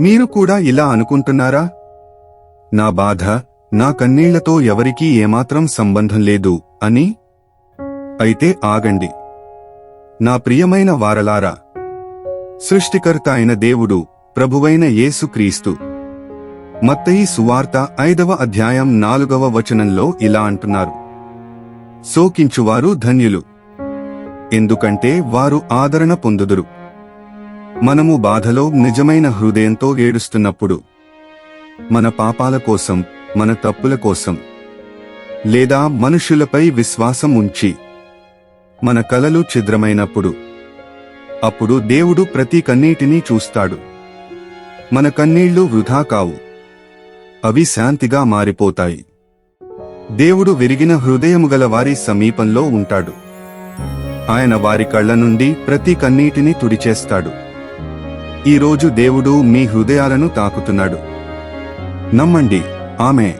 మీరు కూడా ఇలా అనుకుంటున్నారా? నా బాధ నా కన్నీళ్ళతో ఎవరికీ ఏమాత్రం సంబంధం లేదు అని? అయితే ఆగండి. నా ప్రియమైన వారలారా సృష్టికర్త అయిన దేవుడు ప్రభువైన యేసుక్రీస్తు మత్తయి సువార్త ఐదవ అధ్యాయం నాలుగవ వచనంలో ఇలా అంటున్నారు. శోకించువారు ధన్యులు. ఎందుకంటే వారు ఆదరణ పొందుదురు. మనము బాధలో నిజమైన హృదయంతో ఏడుస్తున్నప్పుడు మన పాపాల కోసం మన తప్పుల కోసం లేదా మనుషులపై విశ్వాసం ఉంచి మన కలలు ఛిద్రమైనప్పుడు అప్పుడు దేవుడు ప్రతి కన్నీటినీ చూస్తాడు. మన కన్నీళ్ళు వృధా కావు. అవి శాంతిగా మారిపోతాయి. దేవుడు విరిగిన హృదయము గల వారి సమీపంలో ఉంటాడు. ఆయన వారి కళ్ళ నుండి ప్రతి కన్నీటిని తుడిచేస్తాడు. ఈరోజు దేవుడు మీ హృదయాలను తాకుతున్నాడు. నమ్మండి. ఆమె